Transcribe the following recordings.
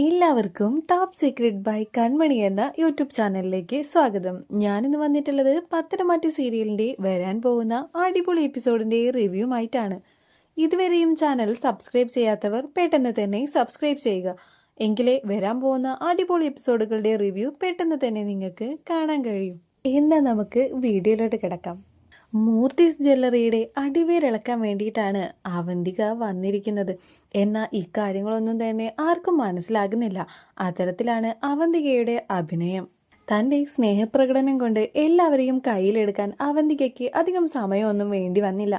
എല്ലാവർക്കും top secret by കൺമണി എന്ന YouTube ചാനലിലേക്ക് സ്വാഗതം. ഞാനിന്ന് വന്നിട്ടുള്ളത് പത്തനംമാറ്റി സീരിയലിന്റെ വരാൻ പോകുന്ന അടിപൊളി എപ്പിസോഡിന്റെ റിവ്യൂ ആയിട്ടാണ് ഇതുവരെയും ചാനൽ സബ്സ്ക്രൈബ് ചെയ്യാത്തവർ പെട്ടെന്ന് തന്നെ സബ്സ്ക്രൈബ് ചെയ്യുക. എങ്കിലേ വരാൻ പോകുന്ന അടിപൊളി എപ്പിസോഡുകളുടെ റിവ്യൂ പെട്ടെന്ന് തന്നെ നിങ്ങൾക്ക് കാണാൻ കഴിയും. എന്നാൽ നമുക്ക് വീഡിയോയിലോട്ട് കിടക്കാം. മൂർത്തീസ് ജ്വല്ലറിയുടെ അടിവേരിളക്കാൻ വേണ്ടിയിട്ടാണ് അവന്തിക വന്നിരിക്കുന്നത്. എന്നാൽ ഇക്കാര്യങ്ങളൊന്നും തന്നെ ആർക്കും മനസ്സിലാകുന്നില്ല. അത്തരത്തിലാണ് അവന്തികയുടെ അഭിനയം. തന്റെ സ്നേഹപ്രകടനം കൊണ്ട് എല്ലാവരെയും കയ്യിലെടുക്കാൻ അവന്തികയ്ക്ക് അധികം സമയമൊന്നും വേണ്ടി വന്നില്ല.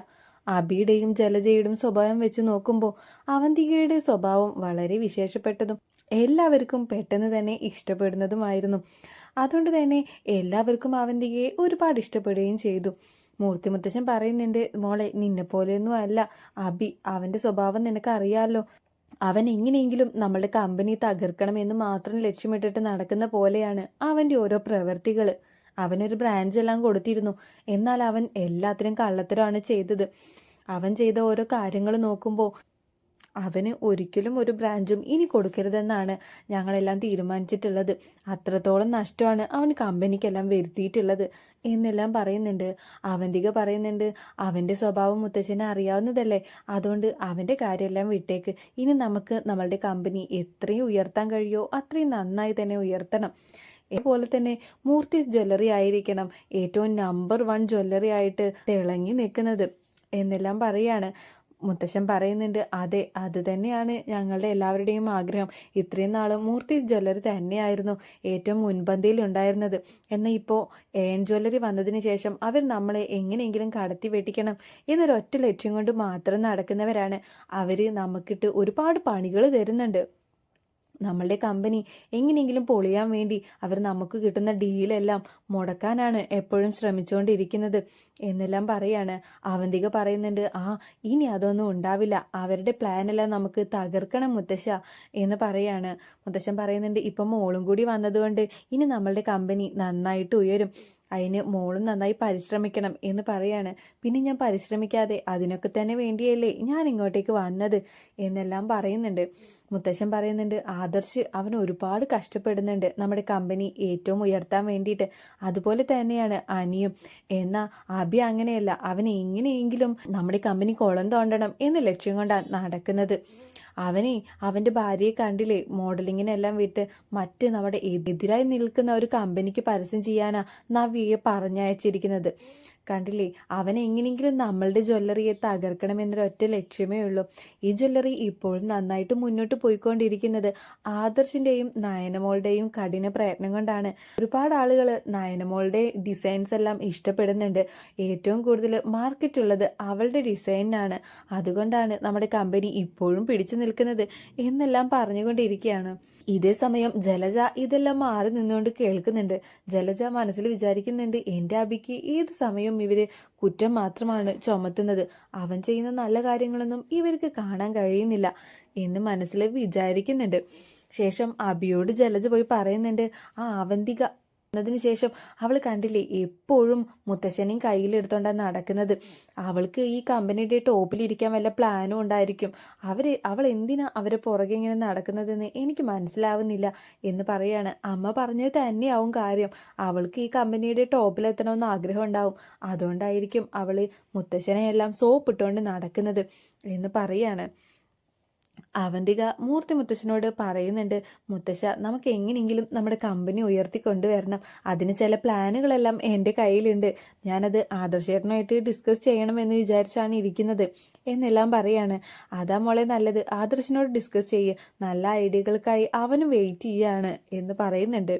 അബിയുടെയും ജലജയുടെയും സ്വഭാവം വെച്ച് നോക്കുമ്പോൾ അവന്തികയുടെ സ്വഭാവം വളരെ വിശേഷപ്പെട്ടതും എല്ലാവർക്കും പെട്ടെന്ന് തന്നെ ഇഷ്ടപ്പെടുന്നതുമായിരുന്നു. അതുകൊണ്ട് തന്നെ എല്ലാവർക്കും അവന്തികയെ ഒരുപാട് ഇഷ്ടപ്പെടുകയും ചെയ്തു. മൂർത്തി മുത്തശ്ശൻ പറയുന്നുണ്ട് മോളെ നിന്നെ പോലെയൊന്നും അല്ല. അബി അവന്റെ സ്വഭാവം നിനക്ക് അറിയാലോ അവൻ എങ്ങനെയെങ്കിലും നമ്മളുടെ കമ്പനി തകർക്കണമെന്ന് മാത്രം ലക്ഷ്യമിട്ടിട്ട് നടക്കുന്ന പോലെയാണ് അവന്റെ ഓരോ പ്രവൃത്തികൾ അവനൊരു ബ്രാഞ്ച് എല്ലാം കൊടുത്തിരുന്നു. എന്നാൽ അവൻ എല്ലാത്തിനും കള്ളത്തരമാണ് ചെയ്തത്. അവൻ ചെയ്ത ഓരോ കാര്യങ്ങൾ നോക്കുമ്പോൾ അവന് ഒരിക്കലും ഒരു ബ്രാഞ്ചും ഇനി കൊടുക്കരുതെന്നാണ് ഞങ്ങളെല്ലാം തീരുമാനിച്ചിട്ടുള്ളത്. അത്രത്തോളം നഷ്ടമാണ് അവൻ കമ്പനിക്കെല്ലാം വരുത്തിയിട്ടുള്ളത് എന്നെല്ലാം പറയുന്നുണ്ട്. അവന്തിക പറയുന്നുണ്ട് അവന്റെ സ്വഭാവം മുത്തച്ഛനെ അറിയാവുന്നതല്ലേ? അതുകൊണ്ട് അവന്റെ കാര്യമെല്ലാം വിട്ടേക്ക്. ഇനി നമുക്ക് നമ്മളുടെ കമ്പനി എത്രയും ഉയർത്താൻ കഴിയോ അത്രയും നന്നായി തന്നെ ഉയർത്തണം. അതുപോലെ തന്നെ മൂർത്തി ജ്വല്ലറി ആയിരിക്കണം. ഏറ്റവും നമ്പർ വൺ ജ്വല്ലറി ആയിട്ട് തിളങ്ങി നിൽക്കുന്നത്. എന്നെല്ലാം പറയാണ്. മുത്തശ്ശൻ പറയുന്നുണ്ട് അതെ അത് തന്നെയാണ് ഞങ്ങളുടെ എല്ലാവരുടെയും ആഗ്രഹം. ഇത്രയും നാളും മൂർത്തി ജ്വല്ലറി തന്നെയായിരുന്നു ഏറ്റവും മുൻപന്തിയിൽ ഉണ്ടായിരുന്നത്. എന്നാൽ ഇപ്പോൾ ഏൻ ജ്വല്ലറി വന്നതിന് ശേഷം അവർ നമ്മളെ എങ്ങനെയെങ്കിലും കടത്തി വെട്ടിക്കണം എന്നൊരൊറ്റ ലക്ഷ്യം കൊണ്ട് മാത്രം നടക്കുന്നവരാണ്. അവർ നമുക്കിട്ട് ഒരുപാട് പണികൾ തരുന്നുണ്ട്. നമ്മളുടെ കമ്പനി എങ്ങനെയെങ്കിലും പൊളിയാൻ വേണ്ടി അവർ നമുക്ക് കിട്ടുന്ന ഡീലെല്ലാം മുടക്കാനാണ് എപ്പോഴും ശ്രമിച്ചുകൊണ്ടിരിക്കുന്നത്. എന്നെല്ലാം പറയാണ്. അവന്തിക പറയുന്നുണ്ട് ആ ഇനി അതൊന്നും ഉണ്ടാവില്ല. അവരുടെ പ്ലാനെല്ലാം നമുക്ക് തകർക്കണം മുത്തശ്ശ എന്ന് പറയാണ്. മുത്തശ്ശൻ പറയുന്നുണ്ട് ഇപ്പം മോളും കൂടി വന്നതുകൊണ്ട് ഇനി നമ്മളുടെ കമ്പനി നന്നായിട്ട് ഉയരും. അതിന് മോളും നന്നായി പരിശ്രമിക്കണം എന്ന് പറയാണ്. പിന്നെ ഞാൻ പരിശ്രമിക്കാതെ അതിനൊക്കെ തന്നെ വേണ്ടിയല്ലേ ഞാൻ ഇങ്ങോട്ടേക്ക് വന്നത്? എന്നെല്ലാം പറയുന്നുണ്ട്. മുത്തശ്ശൻ പറയുന്നുണ്ട് ആദർശ് അവൻ ഒരുപാട് കഷ്ടപ്പെടുന്നുണ്ട്. നമ്മുടെ കമ്പനി ഏറ്റവും ഉയർത്താൻ വേണ്ടിയിട്ട്. അതുപോലെ തന്നെയാണ് അനിയും. എന്നാൽ അഭി അങ്ങനെയല്ല. അവൻ എങ്ങനെയെങ്കിലും നമ്മുടെ കമ്പനി കുളം തോണ്ടണം എന്ന ലക്ഷ്യം കൊണ്ടാണ് നടക്കുന്നത്. അവനെ അവന്റെ ഭാര്യയെ കണ്ടില്ലേ? മോഡലിങ്ങിനെല്ലാം വിട്ട് മറ്റ് നമ്മുടെ എതിരായി നിൽക്കുന്ന ഒരു കമ്പനിക്ക് പരസ്യം ചെയ്യാനാണ് നവ്യയെ പറഞ്ഞയച്ചിരിക്കുന്നത്. കണ്ടില്ലേ? അവൻ എങ്ങനെയെങ്കിലും നമ്മളുടെ ജ്വല്ലറിയെ തകർക്കണമെന്നൊരൊറ്റ ലക്ഷ്യമേ ഉള്ളൂ. ഈ ജ്വല്ലറി ഇപ്പോഴും നന്നായിട്ട് മുന്നോട്ട് പോയിക്കൊണ്ടിരിക്കുന്നത് ആദർശിന്റെയും നയനമോളുടെയും കഠിന പ്രയത്നം കൊണ്ടാണ്. ഒരുപാട് ആളുകൾ നയനമോളുടെ ഡിസൈൻസ് എല്ലാം ഇഷ്ടപ്പെടുന്നുണ്ട്. ഏറ്റവും കൂടുതൽ മാർക്കറ്റ് ഉള്ളത് അവളുടെ ഡിസൈനാണ് അതുകൊണ്ടാണ് നമ്മുടെ കമ്പനി ഇപ്പോഴും പിടിച്ചു നിൽക്കുന്നത് എന്നെല്ലാം പറഞ്ഞുകൊണ്ടിരിക്കുകയാണ്. ഇതേ സമയം ജലജ ഇതെല്ലാം മാറി നിന്നുകൊണ്ട് കേൾക്കുന്നുണ്ട്. ജലജ മനസ്സിൽ വിചാരിക്കുന്നുണ്ട് എന്റെ അബിക്ക് ഏത് സമയവും ഇവർ കുറ്റം മാത്രമാണ് ചുമത്തുന്നത്. അവൻ ചെയ്യുന്ന നല്ല കാര്യങ്ങളൊന്നും ഇവർക്ക് കാണാൻ കഴിയുന്നില്ല എന്ന് മനസ്സിൽ വിചാരിക്കുന്നുണ്ട്. ശേഷം അബിയോട് ജലജ പോയി പറയുന്നുണ്ട് ആ അവന്തിക ന്നതിന് ശേഷം അവൾ കണ്ടില്ലേ എപ്പോഴും മുത്തശ്ശനെയും കയ്യിലെടുത്തോണ്ടാണ് നടക്കുന്നത്. അവൾക്ക് ഈ കമ്പനിയുടെ ടോപ്പിലിരിക്കാൻ വല്ല പ്ലാനും ഉണ്ടായിരിക്കും. അവർ അവൾ എന്തിനാ അവരെ പുറകെ ഇങ്ങനെ നടക്കുന്നതെന്ന് എനിക്ക് മനസ്സിലാവുന്നില്ല എന്ന് പറയാണ്. അമ്മ പറഞ്ഞത് തന്നെയാവും കാര്യം. അവൾക്ക് ഈ കമ്പനിയുടെ ടോപ്പിലെത്തണമെന്ന് ആഗ്രഹം ഉണ്ടാവും അതുകൊണ്ടായിരിക്കും അവൾ മുത്തശ്ശനെ എല്ലാം സോപ്പിട്ടുകൊണ്ട് നടക്കുന്നത് എന്ന് പറയാണ്. അവന്തിക മൂർത്തി മുത്തശ്ശനോട് പറയുന്നുണ്ട് മുത്തശ്ശ നമുക്ക് എങ്ങനെയെങ്കിലും നമ്മുടെ കമ്പനി ഉയർത്തി കൊണ്ടുവരണം അതിന് ചില പ്ലാനുകളെല്ലാം എന്റെ കയ്യിലുണ്ട്. ഞാനത് ആദർശേട്ടനുമായിട്ട് ഡിസ്കസ് ചെയ്യണമെന്ന് വിചാരിച്ചാണ് ഇരിക്കുന്നത്. എന്നെല്ലാം പറയാണ്. അതാ മോളെ നല്ലത്. ആദർശനോട് ഡിസ്കസ് ചെയ്യുക നല്ല ഐഡിയകൾക്കായി അവനും വെയിറ്റ് ചെയ്യാണ് എന്ന് പറയുന്നുണ്ട്.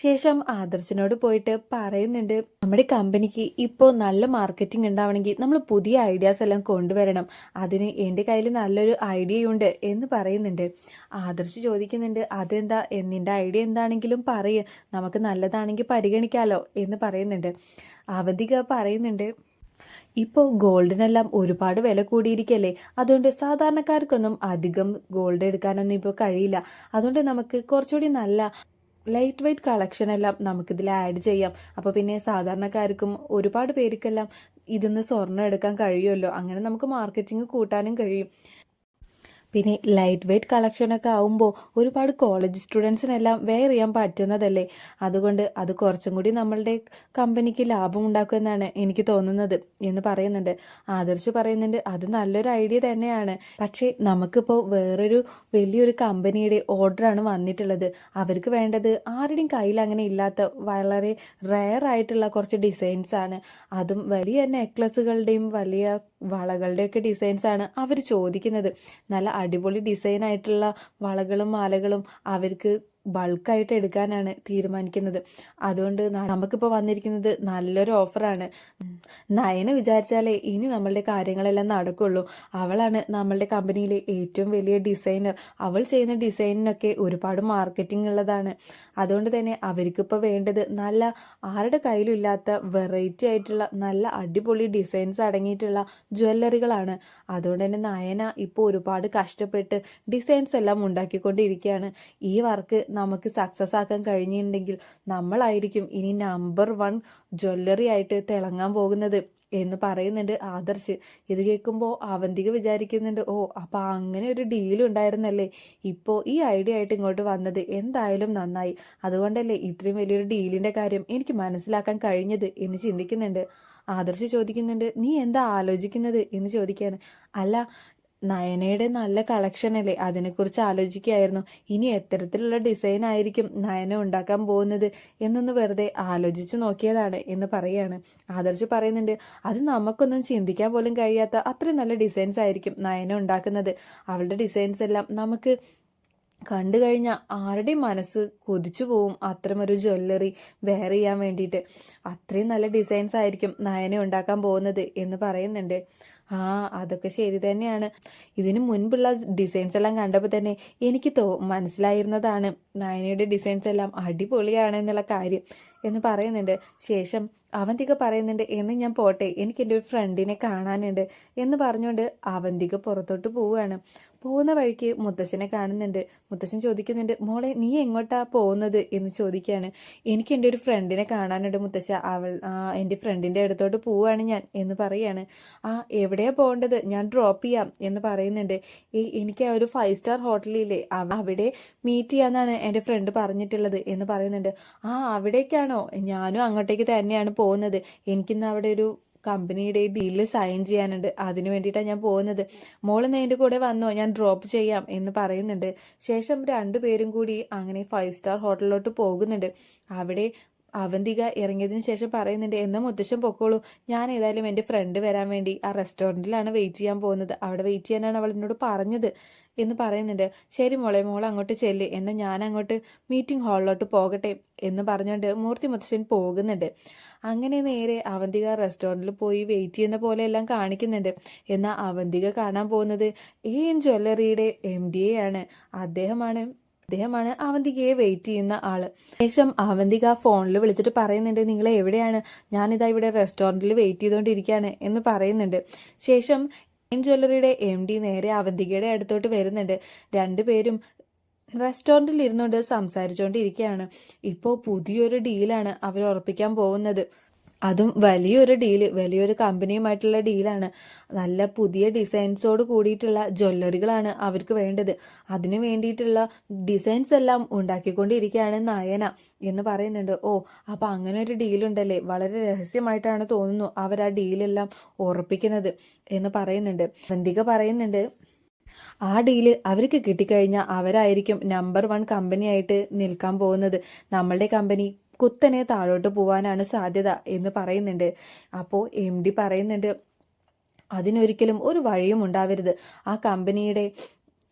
ശേഷം ആദർശനോട് പോയിട്ട് പറയുന്നുണ്ട് നമ്മുടെ കമ്പനിക്ക് ഇപ്പോൾ നല്ല മാർക്കറ്റിംഗ് ഉണ്ടാവണമെങ്കിൽ നമ്മൾ പുതിയ ഐഡിയാസ് എല്ലാം കൊണ്ടുവരണം. അതിന് എന്റെ കയ്യിൽ നല്ലൊരു ഐഡിയയുണ്ട് എന്ന് പറയുന്നുണ്ട്. ആദർശ് ചോദിക്കുന്നുണ്ട് അതെന്താ? നിന്റെ ഐഡിയ എന്താണെങ്കിലും പറയുക നമുക്ക് നല്ലതാണെങ്കിൽ പരിഗണിക്കാലോ എന്ന് പറയുന്നുണ്ട്. അവധിക പറയുന്നുണ്ട് ഇപ്പോൾ ഗോൾഡിനെല്ലാം ഒരുപാട് വില കൂടിയിരിക്കല്ലേ? അതുകൊണ്ട് സാധാരണക്കാർക്കൊന്നും അധികം ഗോൾഡ് എടുക്കാനൊന്നും ഇപ്പോൾ കഴിയില്ല. അതുകൊണ്ട് നമുക്ക് കുറച്ചുകൂടി നല്ല ലൈറ്റ് വെയ്റ്റ് കളക്ഷൻ എല്ലാം നമുക്കിതിൽ ആഡ് ചെയ്യാം. അപ്പോൾ പിന്നെ സാധാരണക്കാർക്കും ഒരുപാട് പേർക്കെല്ലാം ഇതിന്ന് സ്വർണം എടുക്കാൻ കഴിയുമല്ലോ? അങ്ങനെ നമുക്ക് മാർക്കറ്റിംഗ് കൂട്ടാനും കഴിയും. പിന്നെ ലൈറ്റ് വെയ്റ്റ് കളക്ഷനൊക്കെ ആവുമ്പോൾ ഒരുപാട് കോളേജ് സ്റ്റുഡൻസിനെല്ലാം വെയർ ചെയ്യാൻ പറ്റുന്നതല്ലേ? അതുകൊണ്ട് അത് കുറച്ചും കൂടി നമ്മളുടെ കമ്പനിക്ക് ലാഭം ഉണ്ടാക്കുമെന്നാണ് എനിക്ക് തോന്നുന്നത് എന്ന് പറയുന്നുണ്ട്. ആദർശ് പറയുന്നുണ്ട് അത് നല്ലൊരു ഐഡിയ തന്നെയാണ്. പക്ഷേ നമുക്കിപ്പോൾ വേറൊരു വലിയൊരു കമ്പനിയുടെ ഓർഡറാണ് വന്നിട്ടുള്ളത്. അവർക്ക് വേണ്ടത് ആരുടെയും കയ്യിൽ അങ്ങനെ ഇല്ലാത്ത വളരെ റയർ ആയിട്ടുള്ള കുറച്ച് ഡിസൈൻസ് ആണ്. അതും വലിയ നെക്ലസുകളുടെയും വലിയ വളകളുടെയൊക്കെ ഡിസൈൻസ് ആണ് അവർ ചോദിക്കുന്നത്. നല്ല അടിപൊളി ഡിസൈൻ ആയിട്ടുള്ള വളകളും മാലകളും അവർക്ക് ബൾക്കായിട്ട് എടുക്കാനാണ് തീരുമാനിക്കുന്നത്. അതുകൊണ്ട് നമുക്കിപ്പോൾ വന്നിരിക്കുന്നത് നല്ലൊരു ഓഫറാണ്. നയന വിചാരിച്ചാലേ ഇനി നമ്മളുടെ കാര്യങ്ങളെല്ലാം നടക്കുള്ളൂ. അവളാണ് നമ്മളുടെ കമ്പനിയിലെ ഏറ്റവും വലിയ ഡിസൈനർ. അവൾ ചെയ്യുന്ന ഡിസൈനിനൊക്കെ ഒരുപാട് മാർക്കറ്റിംഗ് ഉള്ളതാണ്. അതുകൊണ്ട് തന്നെ അവർക്കിപ്പോൾ വേണ്ടത് നല്ല ആരുടെ കയ്യിലില്ലാത്ത വെറൈറ്റി ആയിട്ടുള്ള നല്ല അടിപൊളി ഡിസൈൻസ് അടങ്ങിയിട്ടുള്ള ജ്വല്ലറികളാണ്. അതുകൊണ്ട് തന്നെ നയന ഇപ്പോൾ ഒരുപാട് കഷ്ടപ്പെട്ട് ഡിസൈൻസ് എല്ലാം ഉണ്ടാക്കിക്കൊണ്ടിരിക്കുകയാണ്. ഈ വർക്ക് നമുക്ക് സക്സസ് ആക്കാൻ കഴിഞ്ഞിട്ടുണ്ടെങ്കിൽ നമ്മളായിരിക്കും ഇനി നമ്പർ വൺ ജ്വല്ലറി ആയിട്ട് തിളങ്ങാൻ പോകുന്നത് എന്ന് പറയുന്നുണ്ട് ആദർശ്. ഇത് കേൾക്കുമ്പോൾ അവന്തിക വിചാരിക്കുന്നുണ്ട് ഓ അപ്പോൾ അങ്ങനെ ഒരു ഡീൽ ഉണ്ടായിരുന്നല്ലേ? ഇപ്പോൾ ഈ ഐഡിയ ആയിട്ട് ഇങ്ങോട്ട് വന്നത് എന്തായാലും നന്നായി. അതുകൊണ്ടല്ലേ ഇത്രയും വലിയൊരു ഡീലിന്റെ കാര്യം എനിക്ക് മനസ്സിലാക്കാൻ കഴിഞ്ഞത്? എന്ന് ചിന്തിക്കുന്നുണ്ട്. ആദർശ് ചോദിക്കുന്നുണ്ട് നീ എന്താ ആലോചിക്കുന്നത്? എന്ന് ചോദിക്കുകയാണ് അല്ല നയനയുടെ നല്ല കളക്ഷൻ അല്ലേ? അതിനെക്കുറിച്ച് ആലോചിക്കുകയായിരുന്നു. ഇനി എത്തരത്തിലുള്ള ഡിസൈൻ ആയിരിക്കും നയന ഉണ്ടാക്കാൻ പോകുന്നത് എന്നൊന്ന് വെറുതെ ആലോചിച്ച് നോക്കിയതാണ് എന്ന് പറയാണ്. ആദർശ് പറയുന്നുണ്ട് അത് നമുക്കൊന്നും ചിന്തിക്കാൻ പോലും കഴിയാത്ത അത്രയും നല്ല ഡിസൈൻസ് ആയിരിക്കും നയന ഉണ്ടാക്കുന്നത്. അവളുടെ ഡിസൈൻസ് എല്ലാം നമുക്ക് കണ്ടു കഴിഞ്ഞാൽ ആരുടെയും മനസ്സ് കൊതിച്ചു പോവും അത്രമൊരു ജ്വല്ലറി വെയർ ചെയ്യാൻ വേണ്ടിയിട്ട്. അത്രയും നല്ല ഡിസൈൻസ് ആയിരിക്കും നയന ഉണ്ടാക്കാൻ പോകുന്നത് എന്ന് പറയുന്നുണ്ട്. ആ അതൊക്കെ ശരി തന്നെയാണ്. ഇതിനു മുൻപുള്ള ഡിസൈൻസ് എല്ലാം കണ്ടപ്പോൾ തന്നെ എനിക്ക് തോ മനസ്സിലായിരുന്നതാണ് നയനയുടെ ഡിസൈൻസ് എല്ലാം അടിപൊളിയാണ് എന്നുള്ള കാര്യം എന്ന് പറയുന്നുണ്ട്. ശേഷം അവന്തിക പറയുന്നുണ്ട് എന്ന് ഞാൻ പോട്ടെ എനിക്ക് എന്റെ ഒരു ഫ്രണ്ടിനെ കാണാനുണ്ട് എന്ന് പറഞ്ഞുകൊണ്ട് അവന്തിക പുറത്തോട്ട് പോവുകയാണ്. പോകുന്ന വഴിക്ക് മുത്തശ്ശനെ കാണുന്നുണ്ട്. മുത്തശ്ശൻ ചോദിക്കുന്നുണ്ട് മോളെ നീ എങ്ങോട്ടാ പോകുന്നത്? എന്ന് ചോദിക്കുകയാണ്. എനിക്ക് എന്റെ ഒരു ഫ്രണ്ടിനെ കാണാനുണ്ട് മുത്തശ്ശ. അവൾ എന്റെ ഫ്രണ്ടിന്റെ അടുത്തോട്ട് പോവുകയാണ് ഞാൻ എന്ന് പറയാണ്. ആ എവിടെയാ പോകേണ്ടത്? ഞാൻ ഡ്രോപ്പ് ചെയ്യാം എന്ന് പറയുന്നുണ്ട്. ഈ എനിക്ക് ആ ഒരു ഫൈവ് സ്റ്റാർ ഹോട്ടലില്ലേ അവ- അവിടെ മീറ്റ് ചെയ്യാന്നാണ് എന്റെ ഫ്രണ്ട് പറഞ്ഞിട്ടുള്ളത് എന്ന് പറയുന്നുണ്ട്. ആ അവിടേക്കാണോ? ഞാനും അങ്ങോട്ടേക്ക് തന്നെയാണ് പോകുന്നത്. എനിക്കിന്ന് അവിടെ ഒരു കമ്പനിയുടെ ഡീലിൽ സൈൻ ചെയ്യാനുണ്ട്. അതിന് വേണ്ടിയിട്ടാണ് ഞാൻ പോകുന്നത്. മോൾ എന്റെ കൂടെ വന്നോ? ഞാൻ ഡ്രോപ്പ് ചെയ്യാം എന്ന് പറയുന്നുണ്ട്. ശേഷം രണ്ടുപേരും കൂടി അങ്ങനെ ഫൈവ് സ്റ്റാർ ഹോട്ടലിലോട്ട് പോകുന്നുണ്ട്. അവിടെ അവന്തിക ഇറങ്ങിയതിന് ശേഷം പറയുന്നുണ്ട് എന്ന മുത്തശ്ശൻ പൊക്കോളൂ. ഞാൻ ഏതായാലും എന്റെ ഫ്രണ്ട് വരാൻ വേണ്ടി ആ റെസ്റ്റോറന്റിലാണ് വെയിറ്റ് ചെയ്യാൻ പോകുന്നത്. അവിടെ വെയിറ്റ് ചെയ്യാനാണ് അവൾ എന്നോട് പറഞ്ഞത്. എന്ന് പറയുന്നുണ്ട് ശരി മോളെ മോൾ അങ്ങോട്ട് ചെല്ല്. എന്നാൽ ഞാൻ അങ്ങോട്ട് മീറ്റിംഗ് ഹാളിലോട്ട് പോകട്ടെ. എന്ന് പറഞ്ഞുകൊണ്ട് മൂർത്തി മുത്തശ്ശൻ പോകുന്നുണ്ട്. അങ്ങനെ നേരെ അവന്തിക റെസ്റ്റോറന്റിൽ പോയി വെയിറ്റ് ചെയ്യുന്ന പോലെ എല്ലാം കാണിക്കുന്നുണ്ട്. എന്നാൽ അവന്തിക കാണാൻ പോകുന്നത് എ എൻ ജ്വല്ലറിയുടെ എം ഡി എ ആണ്. അദ്ദേഹമാണ് അദ്ദേഹമാണ് അവന്തികയെ വെയിറ്റ് ചെയ്യുന്ന ആൾ. ശേഷം അവന്തിക ഫോണിൽ വിളിച്ചിട്ട് പറയുന്നുണ്ട് നിങ്ങൾ എവിടെയാണ്? ഞാനിതാ ഇവിടെ റെസ്റ്റോറന്റിൽ വെയിറ്റ് ചെയ്തുകൊണ്ടിരിക്കുകയാണ് എന്ന് പറയുന്നുണ്ട്. ശേഷം എൻ ജ്വല്ലറിയുടെ എം ഡി നേരെ അവന്തികയുടെ അടുത്തോട്ട് വരുന്നുണ്ട്. രണ്ടുപേരും റെസ്റ്റോറന്റിൽ ഇരുന്നുകൊണ്ട് സംസാരിച്ചുകൊണ്ടിരിക്കുകയാണ് ഇപ്പോൾ പുതിയൊരു ഡീലാണ് അവർ ഉറപ്പിക്കാൻ പോകുന്നത്. അതും വലിയൊരു ഡീൽ വലിയൊരു കമ്പനിയുമായിട്ടുള്ള ഡീലാണ്. നല്ല പുതിയ ഡിസൈൻസോട് കൂടിയിട്ടുള്ള ജ്വല്ലറികളാണ് അവർക്ക് വേണ്ടത്. അതിനു വേണ്ടിയിട്ടുള്ള ഡിസൈൻസ് എല്ലാം ഉണ്ടാക്കിക്കൊണ്ടിരിക്കുകയാണ് നയന എന്ന് പറയുന്നുണ്ട്. ഓ അപ്പം അങ്ങനെ ഒരു ഡീലുണ്ടല്ലേ? വളരെ രഹസ്യമായിട്ടാണ് തോന്നുന്നു അവർ ആ ഡീലെല്ലാം ഉറപ്പിക്കുന്നത് എന്ന് പറയുന്നുണ്ട്. വന്തിക പറയുന്നുണ്ട് ആ ഡീൽ അവർക്ക് കിട്ടിക്കഴിഞ്ഞാൽ അവരായിരിക്കും നമ്പർ വൺ കമ്പനിയായിട്ട് നിൽക്കാൻ പോകുന്നത്. നമ്മളുടെ കമ്പനി കുത്തനെ താഴോട്ട് പോവാനാണ് സാധ്യത എന്ന് പറയുന്നുണ്ട്. അപ്പോൾ എം ഡി പറയുന്നുണ്ട് അതിനൊരിക്കലും ഒരു വഴിയും ഉണ്ടാവരുത്. ആ കമ്പനിയുടെ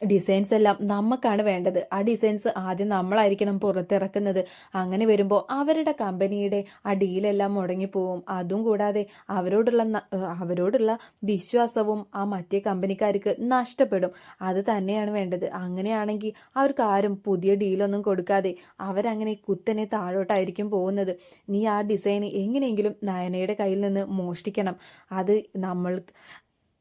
ഡിസൈൻസ് എല്ലാം നമുക്കാണ് വേണ്ടത്. ആ ഡിസൈൻസ് ആദ്യം നമ്മളായിരിക്കണം പുറത്തിറക്കുന്നത്. അങ്ങനെ വരുമ്പോൾ അവരുടെ കമ്പനിയുടെ ആ ഡീലെല്ലാം മുടങ്ങിപ്പോവും. അതും കൂടാതെ അവരോടുള്ള അവരോടുള്ള വിശ്വാസവും ആ മറ്റേ കമ്പനിക്കാർക്ക് നഷ്ടപ്പെടും. അത് തന്നെയാണ് വേണ്ടത്. അങ്ങനെയാണെങ്കിൽ അവർക്ക് ആരും പുതിയ ഡീലൊന്നും കൊടുക്കാതെ അവരങ്ങനെ കുത്തനെ താഴോട്ടായിരിക്കും പോകുന്നത്. നീ ആ ഡിസൈൻ എങ്ങനെയെങ്കിലും നയനയുടെ കയ്യിൽ നിന്ന് മോഷ്ടിക്കണം. അത് നമ്മൾ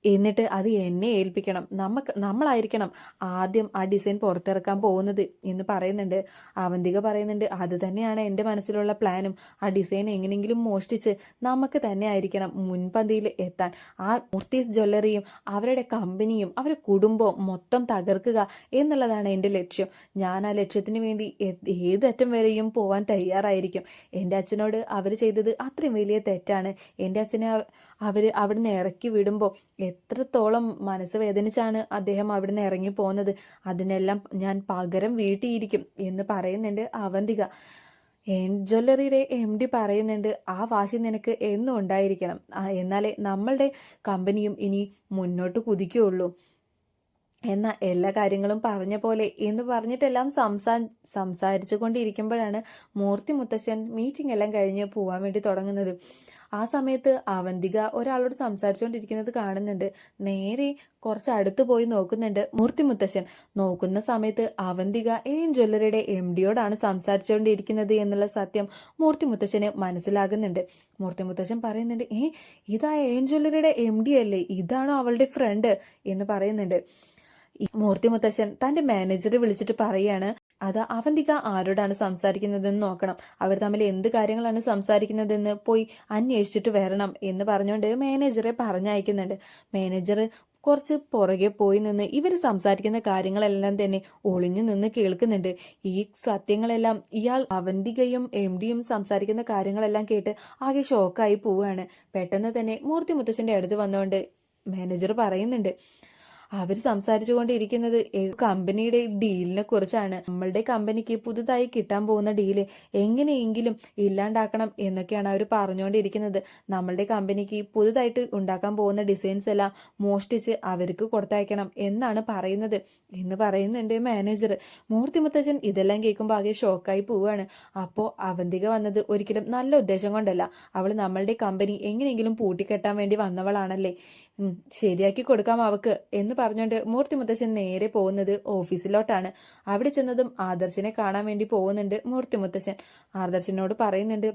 എന്നിട്ട് അത് എന്നെ ഏൽപ്പിക്കണം. നമുക്ക് നമ്മളായിരിക്കണം ആദ്യം ആ ഡിസൈൻ പുറത്തിറക്കാൻ പോകുന്നത് എന്ന് പറയുന്നുണ്ട്. അവന്തിക പറയുന്നുണ്ട് അത് തന്നെയാണ് എന്റെ മനസ്സിലുള്ള പ്ലാനും ആ ഡിസൈൻ എങ്ങനെയെങ്കിലും മോഷ്ടിച്ച് നമുക്ക് തന്നെ ആയിരിക്കണം മുൻപന്തിയിൽ എത്താൻ. ആ മൂർത്തീസ് ജ്വല്ലറിയും അവരുടെ കമ്പനിയും അവരുടെ കുടുംബവും മൊത്തം തകർക്കുക എന്നുള്ളതാണ് എന്റെ ലക്ഷ്യം. ഞാൻ ആ ലക്ഷ്യത്തിന് വേണ്ടി ഏതറ്റം വരെയും പോവാൻ തയ്യാറായിരിക്കും. എന്റെ അച്ഛനോട് അവർ ചെയ്തത് അത്രയും വലിയ തെറ്റാണ്. എന്റെ അച്ഛനെ അവർ അവിടുന്ന് ഇറക്കി വിടുമ്പോൾ എത്രത്തോളം മനസ്സ് വേദനിച്ചാണ് അദ്ദേഹം അവിടുന്ന് ഇറങ്ങി പോകുന്നത് അതിനെല്ലാം ഞാൻ പകരം വീട്ടിയിരിക്കും എന്ന് പറയുന്നുണ്ട് അവന്തിക. ജ്വല്ലറിയുടെ എം ഡി പറയുന്നുണ്ട് ആ വാശി നിനക്ക് എന്നും ഉണ്ടായിരിക്കണം. എന്നാലേ നമ്മളുടെ കമ്പനിയും ഇനി മുന്നോട്ട് കുതിക്കുകയുള്ളൂ. എന്ന എല്ലാ കാര്യങ്ങളും പറഞ്ഞ പോലെ എന്ന് പറഞ്ഞിട്ടെല്ലാം സംസാ സംസാരിച്ചു കൊണ്ടിരിക്കുമ്പോഴാണ് മൂർത്തി മുത്തശ്ശൻ മീറ്റിംഗ് എല്ലാം കഴിഞ്ഞ് പോകാൻ വേണ്ടി തുടങ്ങുന്നത്. ആ സമയത്ത് അവന്തിക ഒരാളോട് സംസാരിച്ചുകൊണ്ടിരിക്കുന്നത് കാണുന്നുണ്ട്. നേരെ കുറച്ച് അടുത്ത് പോയി നോക്കുന്നുണ്ട് മൂർത്തി മുത്തശ്ശൻ. നോക്കുന്ന സമയത്ത് അവന്തിക ഏൻ ജ്വല്ലറിയുടെ എം ഡിയോടാണ് സംസാരിച്ചുകൊണ്ടിരിക്കുന്നത് എന്നുള്ള സത്യം മൂർത്തി മുത്തശ്ശന് മനസ്സിലാകുന്നുണ്ട്. മൂർത്തി മുത്തശ്ശൻ പറയുന്നുണ്ട് ഏ ഇതാ ഏൻ ജ്വല്ലറിയുടെ എം ഡി അല്ലേ ഇതാണോ അവളുടെ ഫ്രണ്ട്? എന്ന് പറയുന്നുണ്ട്. മൂർത്തി മുത്തശ്ശൻ തന്റെ മാനേജറെ വിളിച്ചിട്ട് പറയാണ് അത് അവന്തിക ആരോടാണ് സംസാരിക്കുന്നതെന്ന് നോക്കണം. അവർ തമ്മിൽ എന്ത് കാര്യങ്ങളാണ് സംസാരിക്കുന്നതെന്ന് പോയി അന്വേഷിച്ചിട്ട് വരണം എന്ന് പറഞ്ഞുകൊണ്ട് മാനേജറെ പറഞ്ഞയക്കുന്നുണ്ട്. മാനേജർ കുറച്ച് പുറകെ പോയി നിന്ന് ഇവർ സംസാരിക്കുന്ന കാര്യങ്ങളെല്ലാം തന്നെ ഒളിഞ്ഞു നിന്ന് കേൾക്കുന്നുണ്ട്. ഈ സത്യങ്ങളെല്ലാം ഇയാൾ അവന്തികയും എം ഡിയും സംസാരിക്കുന്ന കാര്യങ്ങളെല്ലാം കേട്ട് ആകെ ഷോക്കായി പോവുകയാണ്. പെട്ടെന്ന് തന്നെ മൂർത്തി മുത്തശ്ശന്റെ അടുത്ത് വന്നുകൊണ്ട് മാനേജർ പറയുന്നുണ്ട് അവർ സംസാരിച്ചു കൊണ്ടിരിക്കുന്നത് കമ്പനിയുടെ ഡീലിനെ കുറിച്ചാണ്. നമ്മളുടെ കമ്പനിക്ക് പുതുതായി കിട്ടാൻ പോകുന്ന ഡീൽ എങ്ങനെയെങ്കിലും ഇല്ലാണ്ടാക്കണം എന്നൊക്കെയാണ് അവർ പറഞ്ഞുകൊണ്ടിരിക്കുന്നത്. നമ്മളുടെ കമ്പനിക്ക് പുതുതായിട്ട് ഉണ്ടാക്കാൻ പോകുന്ന ഡിസൈൻസ് എല്ലാം മോഷ്ടിച്ച് അവർക്ക് കൊടുത്തയക്കണം എന്നാണ് പറയുന്നത്. എന്ന് പറയുന്നുണ്ട് മാനേജർ മൂർത്തി മുത്തച്ഛൻ ഇതെല്ലാം കേൾക്കുമ്പോൾ ആകെ ഷോക്കായി പോവുകയാണ് അപ്പോൾ അവന്തിക വന്നത് ഒരിക്കലും നല്ല ഉദ്ദേശം കൊണ്ടല്ല. അവൾ നമ്മളുടെ കമ്പനി എങ്ങനെയെങ്കിലും പൂട്ടിക്കെട്ടാൻ വേണ്ടി വന്നവളാണല്ലേ. ശരിയാക്കി കൊടുക്കാം അവക്ക് എന്ന് പറഞ്ഞുകൊണ്ട് മൂർത്തി മുത്തശ്ശൻ നേരെ പോകുന്നത് ഓഫീസിലോട്ടാണ്. അവിടെ ചെന്നതും ആദർശിനെ കാണാൻ വേണ്ടി പോകുന്നുണ്ട് മൂർത്തി മുത്തശ്ശൻ. ആദർശിനോട് പറയുന്നുണ്ട്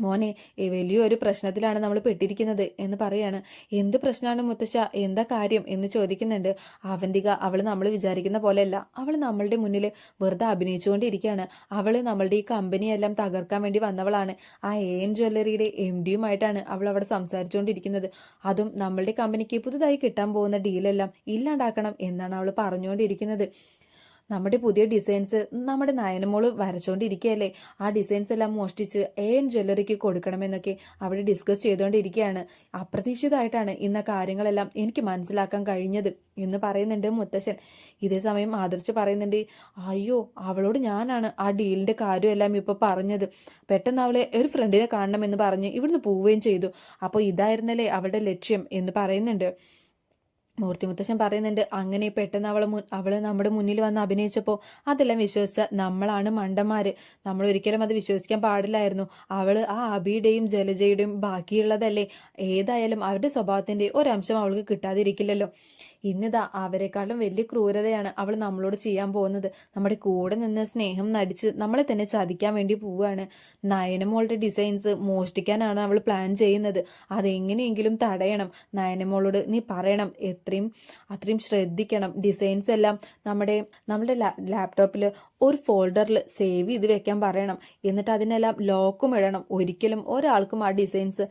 മോനെ ഈ വലിയൊരു പ്രശ്നത്തിലാണ് നമ്മൾ പെട്ടിരിക്കുന്നത് എന്ന് പറയാണ്. എന്ത് പ്രശ്നമാണ് മുത്തശ്ശ? എന്താ കാര്യം? എന്ന് ചോദിക്കുന്നുണ്ട്. അവന്തിക അവൾ നമ്മൾ വിചാരിക്കുന്ന പോലെയല്ല. അവൾ നമ്മളുടെ മുന്നിൽ വെറുതെ അഭിനയിച്ചുകൊണ്ടിരിക്കുകയാണ്. അവൾ നമ്മളുടെ ഈ കമ്പനിയെല്ലാം തകർക്കാൻ വേണ്ടി വന്നവളാണ്. ആ എ എൻ ജ്വല്ലറിയുടെ എം ഡിയുമായിട്ടാണ് അവൾ അവിടെ സംസാരിച്ചുകൊണ്ടിരിക്കുന്നത്. അതും നമ്മളുടെ കമ്പനിക്ക് പുതുതായി കിട്ടാൻ പോകുന്ന ഡീലെല്ലാം ഇല്ലാണ്ടാക്കണം എന്നാണ് അവൾ പറഞ്ഞുകൊണ്ടിരിക്കുന്നത്. നമ്മുടെ പുതിയ ഡിസൈൻസ് നമ്മുടെ നയനമോൾ വരച്ചുകൊണ്ടിരിക്കുകയല്ലേ ആ ഡിസൈൻസ് എല്ലാം മോഷ്ടിച്ച് എൻ ജ്വല്ലറിക്ക് കൊടുക്കണമെന്നൊക്കെ അവിടെ ഡിസ്കസ് ചെയ്തുകൊണ്ടിരിക്കുകയാണ് അപ്രതീക്ഷിതമായിട്ടാണ് ഇന്ന കാര്യങ്ങളെല്ലാം എനിക്ക് മനസ്സിലാക്കാൻ കഴിഞ്ഞത് എന്ന് പറയുന്നുണ്ട് മുത്തശ്ശൻ. ഇതേ സമയം ആദർശ് പറയുന്നുണ്ട് അയ്യോ അവളോട് ഞാനാണ് ആ ഡീലിന്റെ കാര്യമെല്ലാം ഇപ്പൊ പറഞ്ഞത്. പെട്ടെന്ന് അവളെ ഒരു ഫ്രണ്ടിനെ കാണണമെന്ന് പറഞ്ഞ് ഇവിടുന്ന് പോവുകയും ചെയ്തു. അപ്പോൾ ഇതായിരുന്നല്ലേ അവളുടെ ലക്ഷ്യം എന്ന് പറയുന്നുണ്ട്. മൂർത്തി മുത്തശ്ശൻ പറയുന്നുണ്ട് അങ്ങനെ പെട്ടെന്ന് അവളെ അവൾ നമ്മുടെ മുന്നിൽ വന്ന് അഭിനയിച്ചപ്പോൾ അതെല്ലാം വിശ്വസിച്ച നമ്മളാണ് മണ്ടന്മാര്. നമ്മൾ ഒരിക്കലും അത് വിശ്വസിക്കാൻ പാടില്ലായിരുന്നു. അവൾ ആ അബിയുടെയും ജലജയുടെയും ബാക്കിയുള്ളതല്ലേ. ഏതായാലും അവരുടെ സ്വഭാവത്തിന്റെ ഒരംശം അവൾക്ക് കിട്ടാതിരിക്കില്ലല്ലോ. ഇന്നിതാ അവരെക്കാളും വലിയ ക്രൂരതയാണ് അവൾ നമ്മളോട് ചെയ്യാൻ പോകുന്നത്. നമ്മുടെ കൂടെ നിന്ന് സ്നേഹം നടിച്ച് നമ്മളെ തന്നെ ചതിക്കാൻ വേണ്ടി പോവുകയാണ്. നയനമോളുടെ ഡിസൈൻസ് മോഷ്ടിക്കാനാണ് അവൾ പ്ലാൻ ചെയ്യുന്നത്. അതെങ്ങനെയെങ്കിലും തടയണം. നയനമോളോട് നീ പറയണം. എത്രയും അത്രയും ശ്രദ്ധിക്കണം. ഡിസൈൻസ് എല്ലാം നമ്മുടെ നമ്മുടെ ലാപ്ടോപ്പിൽ ഒരു ഫോൾഡറിൽ സേവ് ചെയ്ത് വെക്കാൻ പറയണം. എന്നിട്ട് അതിനെല്ലാം ലോക്കും ഇടണം. ഒരിക്കലും ഒരാൾക്കും ആ ഡിസൈൻസ്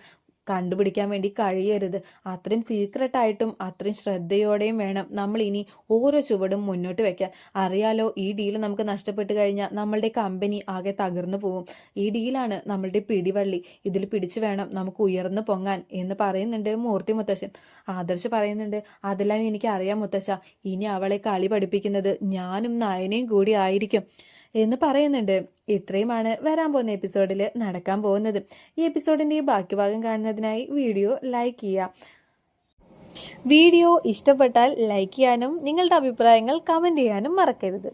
കണ്ടുപിടിക്കാൻ വേണ്ടി കഴിയരുത്. അത്രയും സീക്രട്ട് ആയിട്ടും അത്രയും ശ്രദ്ധയോടെയും വേണം നമ്മൾ ഇനി ഓരോ ചുവടും മുന്നോട്ട് വെക്കാൻ. അറിയാലോ ഈ ഡീൽ നമുക്ക് നഷ്ടപ്പെട്ട് കഴിഞ്ഞാൽ നമ്മളുടെ കമ്പനി ആകെ തകർന്നു പോകും. ഈ ഡീലാണ് നമ്മളുടെ പിടിവള്ളി. ഇതിൽ പിടിച്ചു വേണം നമുക്ക് ഉയർന്നു പൊങ്ങാൻ എന്ന് പറയുന്നുണ്ട് മൂർത്തി മുത്തശ്ശൻ. ആദർശ് പറയുന്നുണ്ട് അതെല്ലാം എനിക്ക് അറിയാം മുത്തശ്ശ. ഇനി അവളെ കളി പഠിപ്പിക്കുന്നത് ഞാനും നയനയും കൂടി ആയിരിക്കും. എന്ന് പറയുന്നുണ്ട്. ഇത്രയുമാണ് വരാൻ പോകുന്ന എപ്പിസോഡിൽ നടക്കാൻ പോകുന്നത്. ഈ എപ്പിസോഡിന്റെ ബാക്കി ഭാഗം കാണുന്നതിനായി വീഡിയോ ലൈക്ക് ചെയ്യുക. വീഡിയോ ഇഷ്ടപ്പെട്ടാൽ ലൈക്ക് ചെയ്യാനും നിങ്ങളുടെ അഭിപ്രായങ്ങൾ കമന്റ് ചെയ്യാനും മറക്കരുത്.